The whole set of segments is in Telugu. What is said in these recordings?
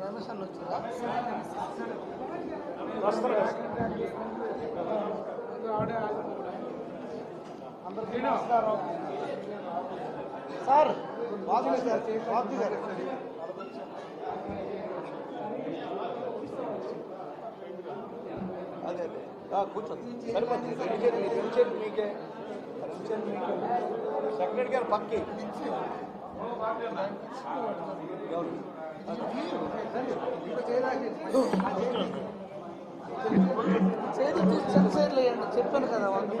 రమేష్ అన్న వచ్చిందా అందరికీ నమస్కారం సార్ బాబు గారు కూర్చోండి ఆ, సరిపోతుంది. రెండు చేతులు మీకే. రెండు చేతులు మీకే. సెక్రటరీ గారు పక్కి. చేతి సైడ్ చెప్పాను కదా వంద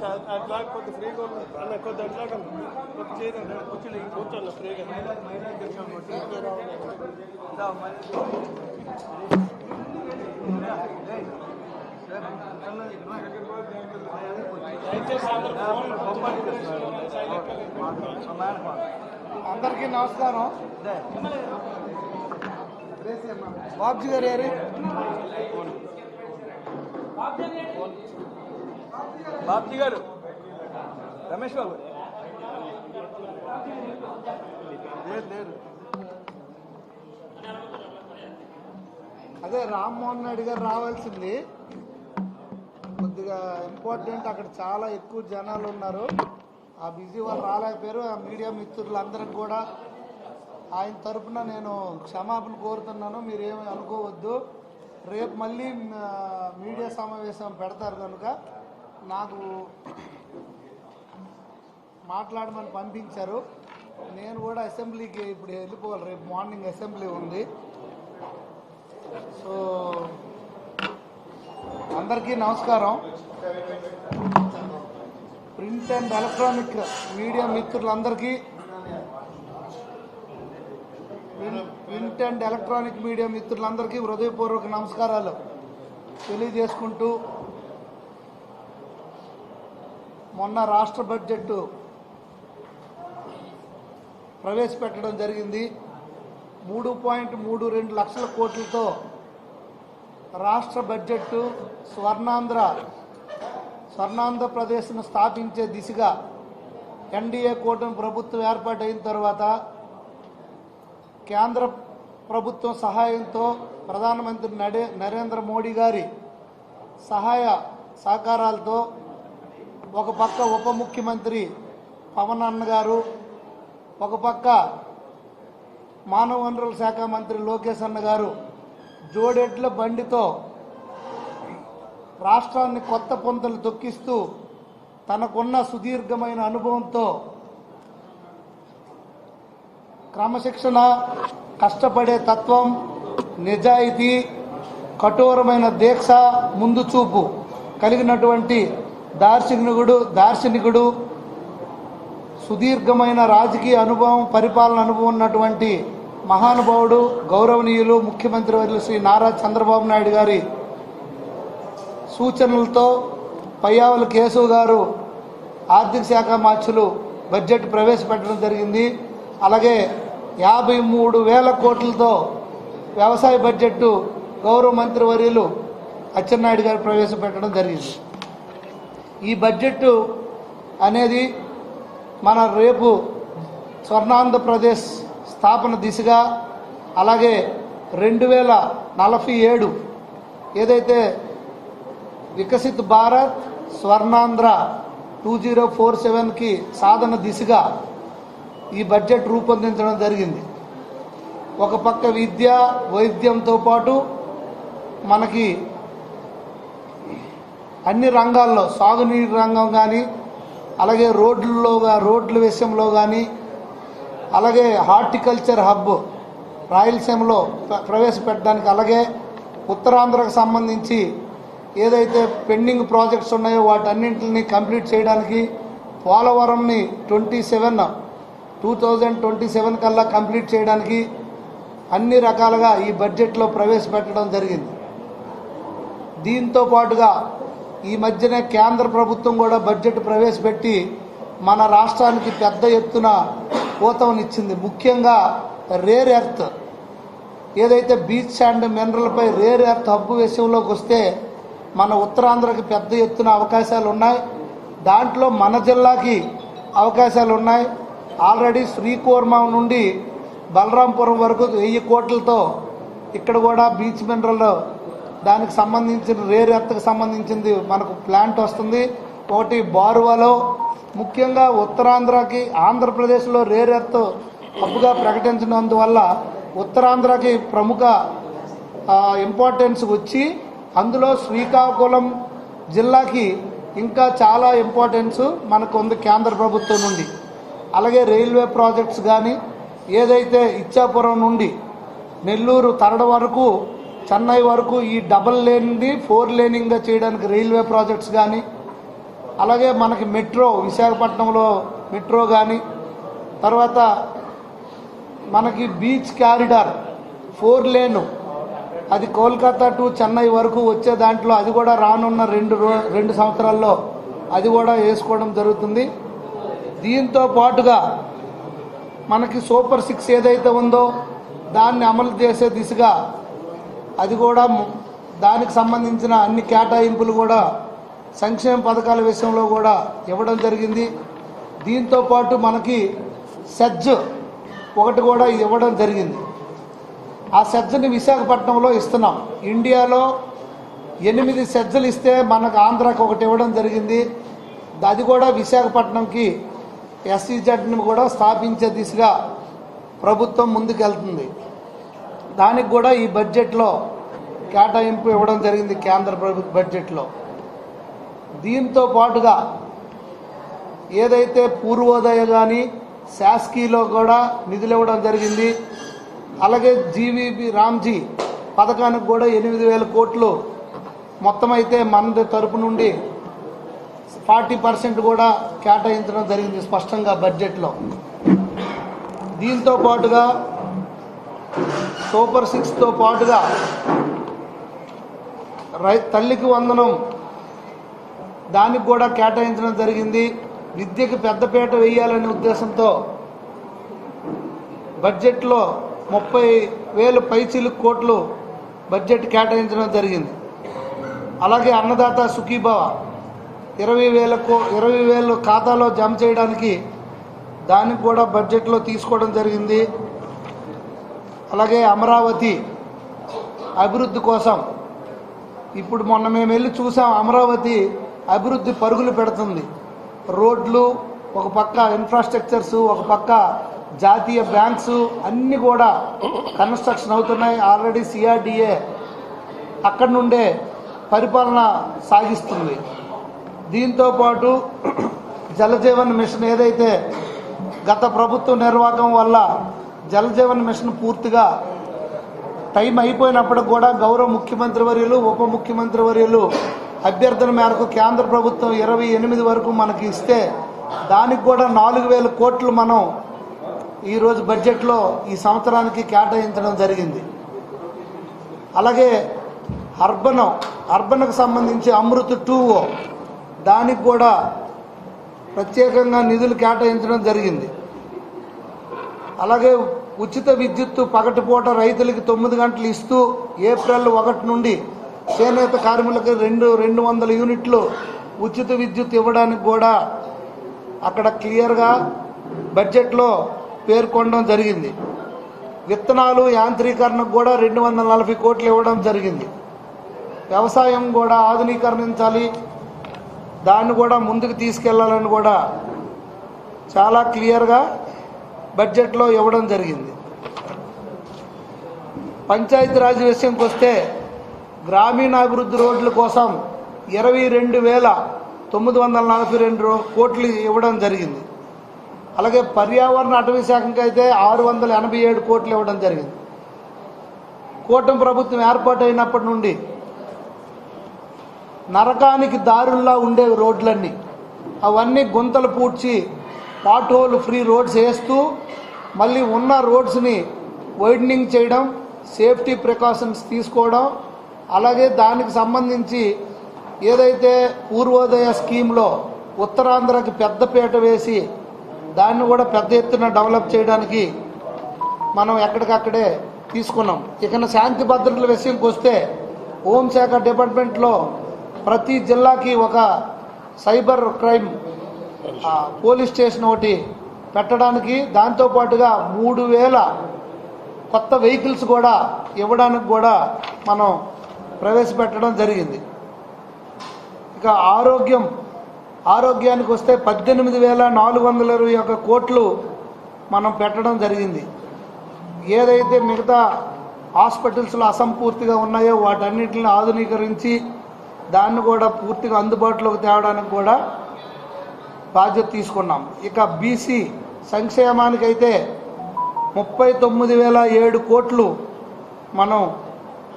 అట్లా కొద్ది ఫ్రీగా ఉంది అన్న కొద్ది అట్లా కొద్ది చేయండి కూర్చోండి కూర్చోండి ఫ్రీగా అందరికీ నమస్కారం బాబ్జీ గారు ఏరి బాబ్జీ గారు. రమేష్ బాబు. లేదు లేదు. అదే రామ్మోహన్ నాయుడు గారు రావాల్సింది. కొద్దిగా ఇంపార్టెంట్ అక్కడ చాలా ఎక్కువ జనాలు ఉన్నారు. ఆ బిజీ వాళ్ళు రాలేకపోయారు. ఆ మీడియా మిత్రులందరికి కూడా ఆయన తరఫున నేను క్షమాపణ కోరుతున్నాను. మీరేమి అనుకోవద్దు. రేపు మళ్ళీ మీడియా సమావేశం పెడతారు కనుక. నాకు మాట్లాడమని పంపించారు. నేను కూడా అసెంబ్లీకి ఇప్పుడు వెళ్ళిపోవాలి. రేపు మార్నింగ్ అసెంబ్లీ ఉంది. సో అందరికీ నమస్కారం. ప్రింట్ అండ్ ఎలక్ట్రానిక్ మీడియా మిత్రులందరికీ ప్రింట్ అండ్ ఎలక్ట్రానిక్ మీడియా మిత్రులందరికీ హృదయపూర్వక నమస్కారాలు. తెలియజేసుకుంటూ మొన్న రాష్ట్ర బడ్జెట్ ప్రవేశపెట్టడం జరిగింది. మూడు పాయింట్ మూడు రెండు లక్షల కోట్లతో రాష్ట్ర బడ్జెట్ స్వర్ణాంధ్ర స్వర్ణాంధ్రప్రదేశ్ను స్థాపించే దిశగా ఎన్డీఏ కూటమి ప్రభుత్వం ఏర్పాటైన తర్వాత కేంద్ర ప్రభుత్వం సహాయంతో ప్రధానమంత్రి నడే నరేంద్ర మోడీ గారి సహాయ సహకారాలతో ఒక పక్క ఉప ముఖ్యమంత్రి పవన్ అన్న గారు ఒక పక్క మానవ వనరుల శాఖ మంత్రి లోకేష్ అన్న గారు జోడెడ్ల బండితో రాష్ట్రాన్ని కొత్త పొంతలు తొక్కిస్తూ తనకున్న సుదీర్ఘమైన అనుభవంతో క్రమశిక్షణ కష్టపడే తత్వం నిజాయితీ కఠోరమైన దీక్ష ముందు చూపు కలిగినటువంటి దార్శనికుడు దార్శనికుడు సుదీర్ఘమైన రాజకీయ అనుభవం పరిపాలన అనుభవం ఉన్నటువంటి మహానుభావుడు గౌరవనీయులు ముఖ్యమంత్రి వర్యులు శ్రీ నారా చంద్రబాబు నాయుడు గారి సూచనలతో పయ్యావుల కేశవ్ గారు ఆర్థిక శాఖ మార్చులు బడ్జెట్ ప్రవేశపెట్టడం జరిగింది. అలాగే యాభై మూడు వేల కోట్లతో వ్యవసాయ బడ్జెట్ గౌరవ మంత్రి వర్యులు అచ్చెన్నాయుడు గారు ప్రవేశపెట్టడం జరిగింది. ఈ బడ్జెట్ అనేది మన రేపు స్వర్ణాంధ్రప్రదేశ్ స్థాపన దిశగా అలాగే రెండు వేల నలభై ఏడు ఏదైతే Viksit Bharat Swarnandhra two zero four సెవెన్కి సాధన దిశగా ఈ బడ్జెట్ రూపొందించడం జరిగింది. ఒక పక్క విద్య వైద్యంతో పాటు మనకి అన్ని రంగాల్లో సాగునీటి రంగం కానీ అలాగే రోడ్లలో రోడ్ల విషయంలో కానీ అలాగే హార్టికల్చర్ హబ్ రాయలసీమలో ప్ర- ప్రవేశపెట్టడానికి అలాగే ఉత్తరాంధ్రకు సంబంధించి ఏదైతే పెండింగ్ ప్రాజెక్ట్స్ ఉన్నాయో వాటన్నింటిని కంప్లీట్ చేయడానికి పోలవరంని twenty seven two thousand twenty seven కల్లా కంప్లీట్ చేయడానికి అన్ని రకాలుగా ఈ బడ్జెట్లో ప్రవేశపెట్టడం జరిగింది. దీంతో పాటుగా ఈ మధ్యనే కేంద్ర ప్రభుత్వం కూడా బడ్జెట్ ప్రవేశపెట్టి మన రాష్ట్రానికి పెద్ద ఎత్తున ఊతవనిచ్చింది. ముఖ్యంగా రేర్ ఎర్త్ ఏదైతే బీచ్ అండ్ మినరల్పై రేర్ ఎర్త్ హబ్బు విషయంలోకి వస్తే మన ఉత్తరాంధ్రకి పెద్ద ఎత్తున అవకాశాలు ఉన్నాయి. దాంట్లో మన జిల్లాకి అవకాశాలు ఉన్నాయి. ఆల్రెడీ శ్రీకూర్మం నుండి బలరాంపురం వరకు వెయ్యి కోట్లతో ఇక్కడ కూడా బీచ్ మినరల్ దానికి సంబంధించిన రేర్ ఎర్త్కి సంబంధించింది మనకు ప్లాంట్ వస్తుంది. ఒకటి బారువాలో. ముఖ్యంగా ఉత్తరాంధ్రకి ఆంధ్రప్రదేశ్లో రేర్ ఎర్త్ హబ్గా ప్రకటించినందువల్ల ఉత్తరాంధ్రకి ప్రముఖ ఇంపార్టెన్స్ వచ్చి అందులో శ్రీకాకుళం జిల్లాకి ఇంకా చాలా ఇంపార్టెన్స్ మనకు ఉంది కేంద్ర ప్రభుత్వం నుండి. అలాగే రైల్వే ప్రాజెక్ట్స్ కానీ ఏదైతే ఇచ్చాపురం నుండి నెల్లూరు తరడ వరకు చెన్నై వరకు ఈ డబల్ లేన్ది ఫోర్ లేనింగ్గా చేయడానికి రైల్వే ప్రాజెక్ట్స్ కానీ అలాగే మనకి మెట్రో విశాఖపట్నంలో మెట్రో కానీ తర్వాత మనకి బీచ్ క్యారిడార్ ఫోర్ లేను. అది కోల్కతా టు చెన్నై వరకు వచ్చే దాంట్లో అది కూడా రానున్న రెండు రో- రెండు సంవత్సరాల్లో అది కూడా వేసుకోవడం జరుగుతుంది. దీంతో పాటుగా మనకి సూపర్ సిక్స్ ఏదైతే ఉందో దాన్ని అమలు చేసే దిశగా అది కూడా దానికి సంబంధించిన అన్ని కేటాయింపులు కూడా సంక్షేమ పథకాల విషయంలో కూడా ఇవ్వడం జరిగింది. దీంతో పాటు మనకి సెజ్ ఒకటి కూడా ఇవ్వడం జరిగింది. ఆ సెజ్ని విశాఖపట్నంలో ఇస్తున్నాం. ఇండియాలో ఎనిమిది సెజ్జలు ఇస్తే మనకు ఆంధ్రాకి ఒకటి ఇవ్వడం జరిగింది. అది కూడా విశాఖపట్నంకి ఎస్సీజెడ్ని కూడా స్థాపించే దిశగా ప్రభుత్వం ముందుకెళ్తుంది. దానికి కూడా ఈ బడ్జెట్లో కేటాయింపు ఇవ్వడం జరిగింది కేంద్ర ప్రభుత్వ బడ్జెట్లో. దీంతో పాటుగా ఏదైతే పూర్వోదయ కానీ శాస్కీలో కూడా నిధులు ఇవ్వడం జరిగింది. అలాగే జీవీబి రామ్జీ పథకానికి కూడా ఎనిమిది వేల కోట్లు మొత్తం అయితే మన తరపు నుండి ఫార్టీ పర్సెంట్ కూడా కేటాయించడం జరిగింది స్పష్టంగా బడ్జెట్లో. దీంతో పాటుగా సూపర్ సిక్స్తో పాటుగా రై తల్లికి వందనం. దానికి కూడా కేటాయించడం జరిగింది. విద్యకి పెద్దపీట వేయాలనే ఉద్దేశంతో బడ్జెట్లో ముప్పై వేలు పైచిలు కోట్లు బడ్జెట్ కేటాయించడం జరిగింది. అలాగే అన్నదాత సుఖీభవ ఇరవై వేల కో ఇరవై వేలు ఖాతాలో జమ చేయడానికి దానికి కూడా బడ్జెట్లో తీసుకోవడం జరిగింది. అలాగే అమరావతి అభివృద్ధి కోసం. ఇప్పుడు మొన్న మేము వెళ్ళి చూసాం అమరావతి అభివృద్ధి పరుగులు పెడుతుంది. రోడ్లు ఒక పక్క ఇన్ఫ్రాస్ట్రక్చర్స్ ఒక పక్క జాతీయ బ్యాంక్స్ అన్నీ కూడా కన్స్ట్రక్షన్ అవుతున్నాయి. ఆల్రెడీ సిఆర్డిఏ అక్కడి నుండే పరిపాలన సాగిస్తుంది. దీంతో పాటు జలజీవన్ మిషన్ ఏదైతే గత ప్రభుత్వ నిర్వాహకం వల్ల జలజీవన్ మిషన్ పూర్తిగా టైం అయిపోయినప్పటికి కూడా గౌరవ ముఖ్యమంత్రి వర్యులు ఉప ముఖ్యమంత్రి వర్యులు అభ్యర్థన మేరకు కేంద్ర ప్రభుత్వం ఇరవై ఎనిమిది వరకు మనకి ఇస్తే దానికి కూడా నాలుగు వేల కోట్లు మనం ఈరోజు బడ్జెట్లో ఈ సంవత్సరానికి కేటాయించడం జరిగింది. అలాగే అర్బన్ అర్బన్కు సంబంధించి అమృత్ టూ దానికి కూడా ప్రత్యేకంగా నిధులు కేటాయించడం జరిగింది. అలాగే ఉచిత విద్యుత్తు పగటిపూట రైతులకి తొమ్మిది గంటలు ఇస్తూ ఏప్రిల్ ఒకటి నుండి చేనేత కార్మికులకు రెండు రెండు వందల యూనిట్లు ఉచిత విద్యుత్ ఇవ్వడానికి కూడా అక్కడ క్లియర్గా బడ్జెట్లో పేర్కొనడం జరిగింది. విత్తనాలు యాంత్రీకరణకు కూడా రెండు వందల నలభై కోట్లు ఇవ్వడం జరిగింది. వ్యవసాయం కూడా ఆధునీకరణించాలి దాన్ని కూడా ముందుకు తీసుకెళ్ళాలని కూడా చాలా క్లియర్గా బడ్జెట్లో ఇవ్వడం జరిగింది. పంచాయతీరాజ్ విషయంకి వస్తే గ్రామీణాభివృద్ధి రోడ్ల కోసం ఇరవై రెండు వేల తొమ్మిది వందల నలభై రెండు కోట్లు ఇవ్వడం జరిగింది. అలాగే పర్యావరణ అటవీ శాఖకి అయితే ఆరు వందల ఎనభై ఏడు కోట్లు ఇవ్వడం జరిగింది. కూటమి ప్రభుత్వం ఏర్పాటైనప్పటి నుండి నరకానికి దారుల్లా ఉండే రోడ్లన్నీ అవన్నీ గుంతలు పూడ్చి పాట్ ఫ్రీ రోడ్స్ వేస్తూ మళ్ళీ ఉన్న రోడ్స్ని వైడనింగ్ చేయడం సేఫ్టీ ప్రికాషన్స్ తీసుకోవడం అలాగే దానికి సంబంధించి ఏదైతే పూర్వోదయ స్కీమ్లో ఉత్తరాంధ్రకి పెద్దపీట వేసి దాన్ని కూడా పెద్ద ఎత్తున డెవలప్ చేయడానికి మనం ఎక్కడికక్కడే తీసుకున్నాం. ఇక శాంతి భద్రతల విషయంకి వస్తే హోంశాఖ డిపార్ట్మెంట్లో ప్రతి జిల్లాకి ఒక సైబర్ క్రైమ్ పోలీస్ స్టేషన్ ఒకటి పెట్టడానికి దాంతోపాటుగా మూడు వేల కొత్త వెహికల్స్ కూడా ఇవ్వడానికి కూడా మనం ప్రవేశపెట్టడం జరిగింది. ఇక ఆరోగ్యం ఆరోగ్యానికి వస్తే పద్దెనిమిది వేల నాలుగు వందల ఇరవై ఒక కోట్లు మనం పెట్టడం జరిగింది. ఏదైతే మిగతా హాస్పిటల్స్లో అసంపూర్తిగా ఉన్నాయో వాటన్నిటిని ఆధునీకరించి దాన్ని కూడా పూర్తిగా అందుబాటులోకి తేవడానికి కూడా బాధ్యత తీసుకున్నాం. ఇక బీసీ సంక్షేమానికైతే ముప్పై తొమ్మిది వేల ఏడు కోట్లు మనం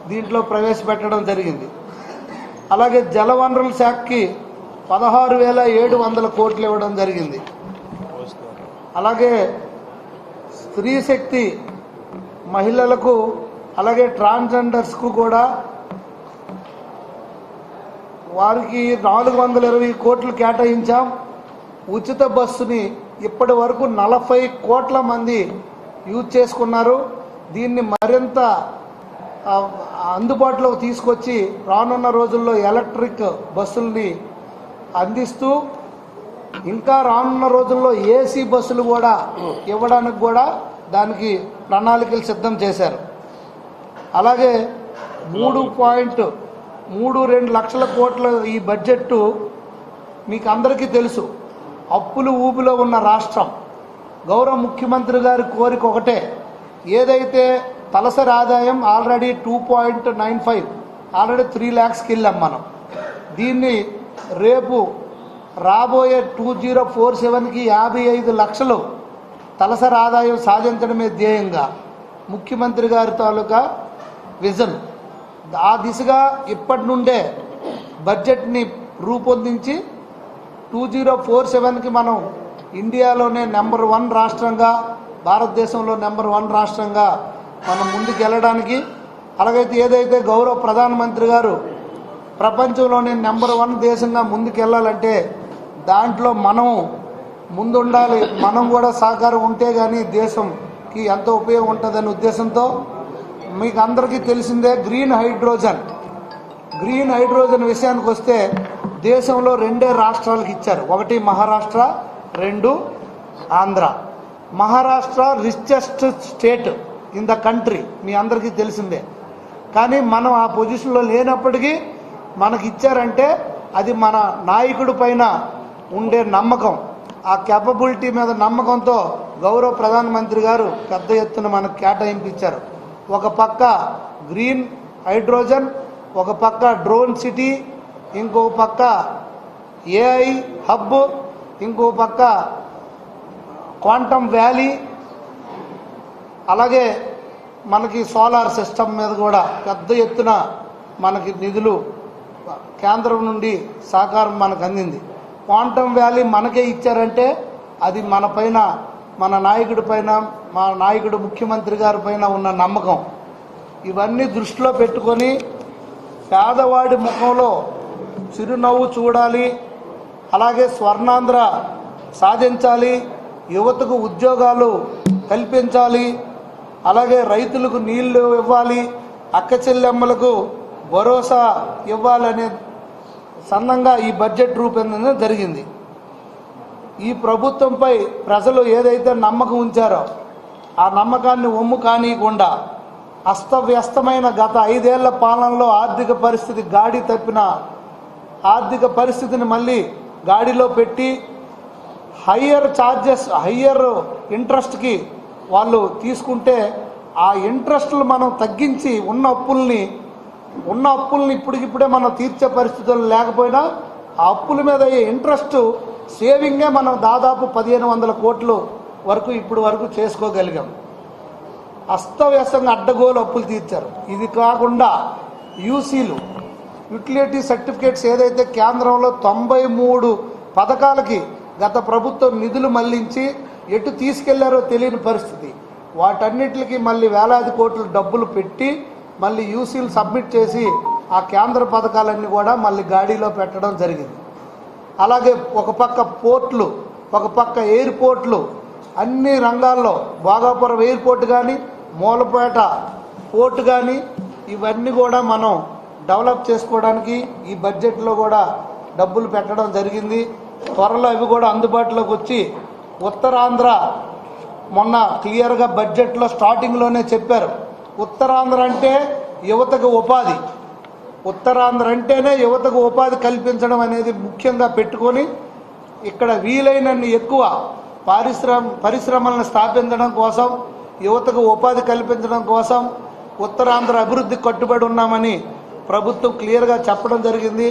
దీంట్లో ప్రవేశపెట్టడం జరిగింది. అలాగే జలవనరుల శాఖకి పదహారు వేల ఏడు వందల కోట్లు ఇవ్వడం జరిగింది. అలాగే స్త్రీ శక్తి మహిళలకు అలాగే ట్రాన్స్జెండర్స్కు కూడా వారికి నాలుగు వందల ఇరవై కోట్లు కేటాయించాం. ఉచిత బస్సుని ఇప్పటి వరకు నలభై కోట్ల మంది యూజ్ చేసుకున్నారు. దీన్ని మరింత అందుబాటులోకి తీసుకొచ్చి రానున్న రోజుల్లో ఎలక్ట్రిక్ బస్సుల్ని అందిస్తూ ఇంకా రానున్న రోజుల్లో ఏసీ బస్సులు కూడా ఇవ్వడానికి కూడా దానికి ప్రణాళికలు సిద్ధం చేశారు. అలాగే మూడు పాయింట్ మూడు రెండు లక్షల కోట్ల ఈ బడ్జెట్ మీకు అందరికీ తెలుసు. అప్పులు ఊపిలో ఉన్న రాష్ట్రం. గౌరవ ముఖ్యమంత్రి గారి కోరిక ఒకటే. ఏదైతే తలసరి ఆదాయం already two point nine five already three ల్యాక్స్కి వెళ్ళాం మనం. దీన్ని రేపు రాబోయే టూ జీరో ఫోర్ సెవెన్కి యాభై ఐదు లక్షలు తలసరి ఆదాయం సాధించడమే ధ్యేయంగా ముఖ్యమంత్రి గారి తాలూకా విజన్. ఆ దిశగా ఇప్పటి నుండే బడ్జెట్ని రూపొందించి టూ జీరో ఫోర్ సెవెన్కి మనం ఇండియాలోనే నెంబర్ వన్ రాష్ట్రంగా భారతదేశంలో నెంబర్ వన్ రాష్ట్రంగా మనం ముందుకు వెళ్ళడానికి అలాగైతే ఏదైతే గౌరవ ప్రధానమంత్రి గారు ప్రపంచంలోనే నెంబర్ వన్ దేశంగా ముందుకు వెళ్ళాలంటే దాంట్లో మనం ముందుండాలి మనం కూడా సహకారం ఉంటే కానీ దేశంకి ఎంతో ఉపయోగం ఉంటుందనే ఉద్దేశంతో మీకు అందరికీ తెలిసిందే గ్రీన్ హైడ్రోజన్. గ్రీన్ హైడ్రోజన్ విషయానికి వస్తే దేశంలో రెండే రాష్ట్రాలకు ఇచ్చారు. ఒకటి మహారాష్ట్ర రెండు Andhra. Maharashtra richest state in the country మీ అందరికీ తెలిసిందే. కానీ మనం ఆ పొజిషన్లో లేనప్పటికీ మనకి ఇచ్చారంటే అది మన నాయకుడి పైన ఉండే నమ్మకం. ఆ కేపబిలిటీ మీద నమ్మకంతో గౌరవ ప్రధానమంత్రి గారు పెద్ద ఎత్తున మనకు కేటాయింపించారు ఒక పక్క గ్రీన్ హైడ్రోజన్ ఒక పక్క డ్రోన్ సిటీ ఇంకో పక్క ఏఐ హబ్ ఇంకో పక్క క్వాంటమ్ వ్యాలీ అలాగే మనకి సోలార్ సిస్టమ్ మీద కూడా పెద్ద ఎత్తున మనకి నిధులు కేంద్రం నుండి సహకారం మనకు అందింది. క్వాంటమ్ వ్యాలీ మనకే ఇచ్చారంటే అది మన పైన మన నాయకుడి పైన మా నాయకుడు ముఖ్యమంత్రి గారి పైన ఉన్న నమ్మకం. ఇవన్నీ దృష్టిలో పెట్టుకొని పేదవాడి ముఖంలో చిరునవ్వు చూడాలి అలాగే స్వర్ణాంధ్ర సాధించాలి యువతకు ఉద్యోగాలు కల్పించాలి అలాగే రైతులకు నీళ్ళు ఇవ్వాలి అక్క చెల్లెమ్మలకు భరోసా ఇవ్వాలనే సన్నంగా ఈ బడ్జెట్ రూపొందించడం జరిగింది. ఈ ప్రభుత్వంపై ప్రజలు ఏదైతే నమ్మకం ఉంచారో ఆ నమ్మకాన్ని ఒమ్ము కానీయకుండా అస్తవ్యస్తమైన గత ఐదేళ్ళ పాలనలో ఆర్థిక పరిస్థితి గాడి తప్పిన ఆర్థిక పరిస్థితిని మళ్ళీ గాడిలో పెట్టి హయ్యర్ ఛార్జెస్ హయ్యర్ ఇంట్రెస్ట్కి వాళ్ళు తీసుకుంటే ఆ ఇంట్రెస్ట్లు మనం తగ్గించి ఉన్న అప్పుల్ని ఉన్న అప్పుల్ని ఇప్పటికిప్పుడే మనం తీర్చే పరిస్థితులు లేకపోయినా ఆ అప్పుల మీద అయ్యే ఇంట్రెస్ట్ సేవింగే మనం దాదాపు పదిహేను వందల కోట్లు వరకు ఇప్పుడు వరకు చేసుకోగలిగాం. అస్తవ్యస్తంగా అడ్డగోలు అప్పులు తీర్చారు. ఇది కాకుండా యూసీలు. యుటిలిటీ సర్టిఫికేట్స్ ఏదైతే కేంద్రంలో తొంభై మూడు పథకాలకి గత ప్రభుత్వం నిధులు మళ్ళించి ఎటు తీసుకెళ్ళారో తెలియని పరిస్థితి. వాటన్నిటికి మళ్ళీ వేలాది కోట్లు డబ్బులు పెట్టి మళ్ళీ యూసీలు సబ్మిట్ చేసి ఆ కేంద్ర పథకాలన్నీ కూడా మళ్ళీ గాడిలో పెట్టడం జరిగింది. అలాగే ఒక పక్క పోర్ట్లు ఒక పక్క ఎయిర్పోర్ట్లు అన్ని రంగాల్లో భోగాపురం ఎయిర్పోర్ట్ కానీ మూలపేట పోర్ట్ కానీ ఇవన్నీ కూడా మనం డెవలప్ చేసుకోవడానికి ఈ బడ్జెట్లో కూడా డబ్బులు పెట్టడం జరిగింది. త్వరలో అవి కూడా అందుబాటులోకి వచ్చి ఉత్తరాంధ్ర మొన్న క్లియర్గా బడ్జెట్లో స్టార్టింగ్లోనే చెప్పారు. ఉత్తరాంధ్ర అంటే యువతకు ఉపాధి. ఉత్తరాంధ్ర అంటేనే యువతకు ఉపాధి కల్పించడం అనేది ముఖ్యంగా పెట్టుకొని ఇక్కడ వీలైనన్ని ఎక్కువ పారిశ్రమ పరిశ్రమలను స్థాపించడం కోసం యువతకు ఉపాధి కల్పించడం కోసం ఉత్తరాంధ్ర అభివృద్ధి కట్టుబడి ఉన్నామని ప్రభుత్వం క్లియర్గా చెప్పడం జరిగింది.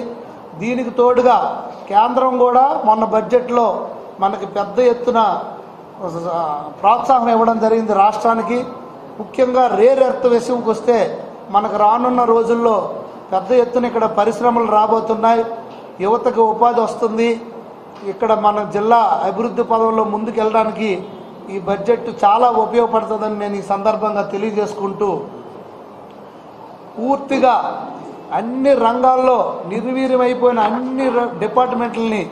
దీనికి తోడుగా కేంద్రం కూడా మొన్న బడ్జెట్లో మనకి పెద్ద ఎత్తున ప్రోత్సాహం ఇవ్వడం జరిగింది రాష్ట్రానికి. ముఖ్యంగా రేర్ ఎర్త్ విషయంకి వస్తే మనకు రానున్న రోజుల్లో పెద్ద ఎత్తున ఇక్కడ పరిశ్రమలు రాబోతున్నాయి. యువతకు ఉపాధి వస్తుంది. ఇక్కడ మన జిల్లా అభివృద్ధి పదంలో ముందుకెళ్ళడానికి ఈ బడ్జెట్ చాలా ఉపయోగపడుతుందని నేను ఈ సందర్భంగా తెలియజేసుకుంటూ పూర్తిగా అన్ని రంగాల్లో నిర్వీర్యమైపోయిన అన్ని ర- డిపార్ట్మెంట్లని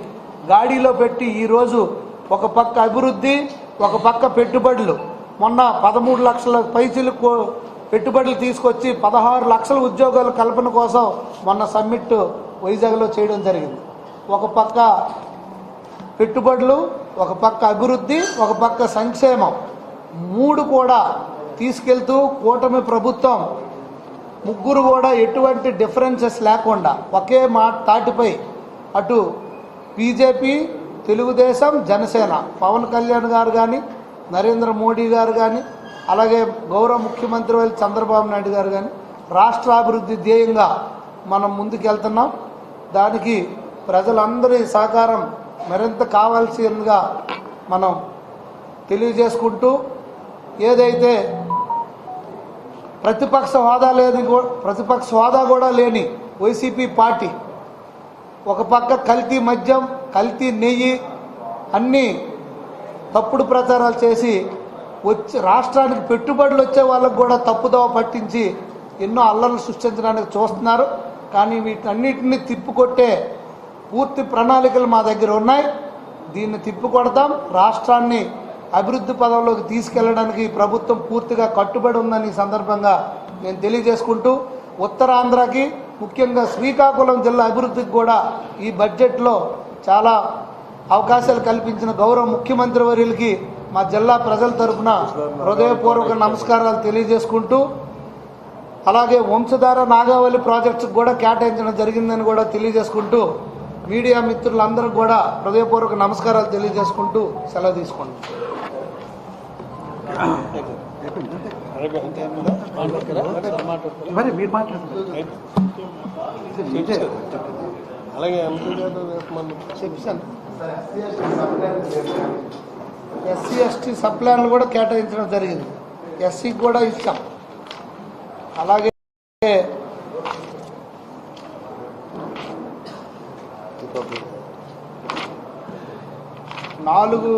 గాడిలో పెట్టి ఈరోజు ఒక పక్క అభివృద్ధి ఒక పక్క పెట్టుబడులు. మొన్న పదమూడు లక్షల పైసలు పెట్టుబడులు తీసుకొచ్చి పదహారు లక్షల ఉద్యోగాల కల్పన కోసం మొన్న సమ్మిట్ వైజాగ్లో చేయడం జరిగింది. ఒక పక్క పెట్టుబడులు ఒక పక్క అభివృద్ధి ఒక పక్క సంక్షేమం. మూడు కూడా తీసుకెళ్తూ కూటమి ప్రభుత్వం ముగ్గురు కూడా ఎటువంటి డిఫరెన్సెస్ లేకుండా ఒకే మా తాటిపై అటు బీజేపీ తెలుగుదేశం జనసేన. పవన్ కళ్యాణ్ గారు కానీ నరేంద్ర మోడీ గారు కానీ అలాగే గౌరవ ముఖ్యమంత్రి వాళ్ళు చంద్రబాబు నాయుడు గారు కానీ రాష్ట్ర అభివృద్ధి ధ్యేయంగా మనం ముందుకెళ్తున్నాం. దానికి ప్రజలందరి సహకారం మరింత కావాల్సిందిగా మనం తెలియజేసుకుంటూ ఏదైతే ప్రతిపక్ష హోదా లేని ప్రతిపక్ష హోదా కూడా లేని వైసీపీ పార్టీ. ఒక పక్క కల్తీ మద్యం కల్తీ నెయ్యి అన్నీ తప్పుడు ప్రచారాలు చేసి వచ్చి రాష్ట్రానికి పెట్టుబడులు వచ్చే వాళ్ళకు కూడా తప్పుదోవ పట్టించి ఎన్నో అల్లర్లు సృష్టించడానికి చూస్తున్నారు. కానీ వీటన్నిటిని తిప్పుకొట్టే పూర్తి ప్రణాళికలు మా దగ్గర ఉన్నాయి. దీన్ని తిప్పికొడతాం. రాష్ట్రాన్ని అభివృద్ధి పదంలోకి తీసుకెళ్ళడానికి ప్రభుత్వం పూర్తిగా కట్టుబడి ఉందని సందర్భంగా నేను తెలియజేసుకుంటూ ఉత్తరాంధ్రకి ముఖ్యంగా శ్రీకాకుళం జిల్లా అభివృద్ధికి కూడా ఈ బడ్జెట్లో చాలా అవకాశాలు కల్పించిన గౌరవ ముఖ్యమంత్రి వర్యులకి మా జిల్లా ప్రజల తరఫున హృదయపూర్వక నమస్కారాలు తెలియజేసుకుంటూ అలాగే వంశధార నాగావళి ప్రాజెక్ట్స్కి కూడా కేటాయించడం జరిగిందని కూడా తెలియజేసుకుంటూ మీడియా మిత్రులందరికీ కూడా హృదయపూర్వక నమస్కారాలు తెలియజేసుకుంటూ సెలవు తీసుకుంటున్నాను. మరి మీరు మాట్లాడుతున్నారు అలాగే ఎంపీ గారు చెప్పాను ఎస్సీ ఎస్టీ సప్లాన్లు కూడా కేటాయించడం జరిగింది. ఎస్సీకి కూడా ఇచ్చాం. అలాగే నాలుగు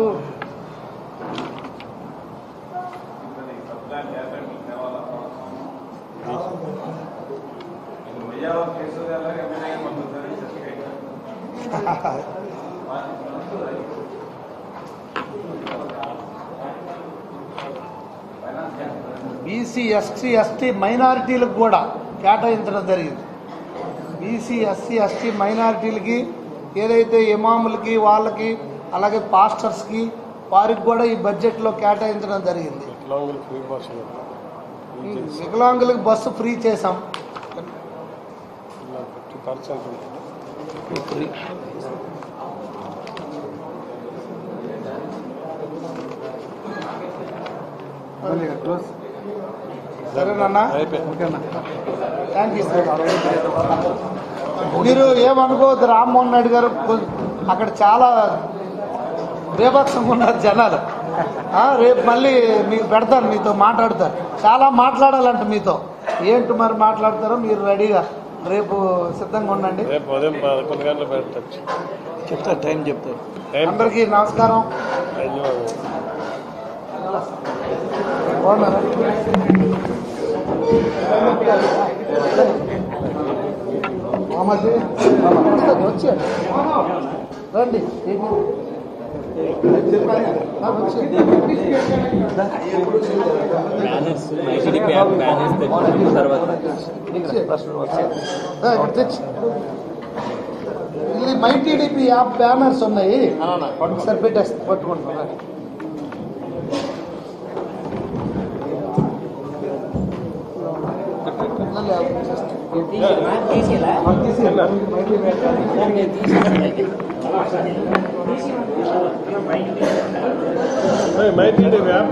బీసీ ఎస్సీ ఎస్టీ మైనారిటీలకు కూడా కేటాయించడం జరిగింది. బీసీ ఎస్సీ ఎస్టీ మైనారిటీలకి ఏదైతే ఇమాములకి వాళ్ళకి అలాగే పాస్టర్స్కి వారికి కూడా ఈ బడ్జెట్లో కేటాయించడం జరిగింది. వికలాంగులకు బస్సు ఫ్రీ చేసాం సరేనన్నా థ్యాంక్ యూ మీరు ఏమనుకోవద్దు రామ్మోహన్ రెడ్డి గారు అక్కడ చాలా బేభత్సంగా ఉన్నారు జనాలు. రేపు మళ్ళీ మీకు పెడతాను మీతో మాట్లాడతారు చాలా మాట్లాడాలంట మీతో ఏంటి మరి మాట్లాడతారో మీరు రెడీగా రేపు సిద్ధంగా ఉండండి రేపు ఉదయం పదకొండు గంటలు పెట్టచ్చు చెప్తారు టైం చెప్తారు టైం అందరికీ నమస్కారం బాగున్నారా వచ్చాడు రండి ఇది మై టీడీపీ యాప్ బ్యానర్స్ ఉన్నాయి ఒకసారి పెట్టేస్తా పట్టుకుంటున్నా మైటీ యాప్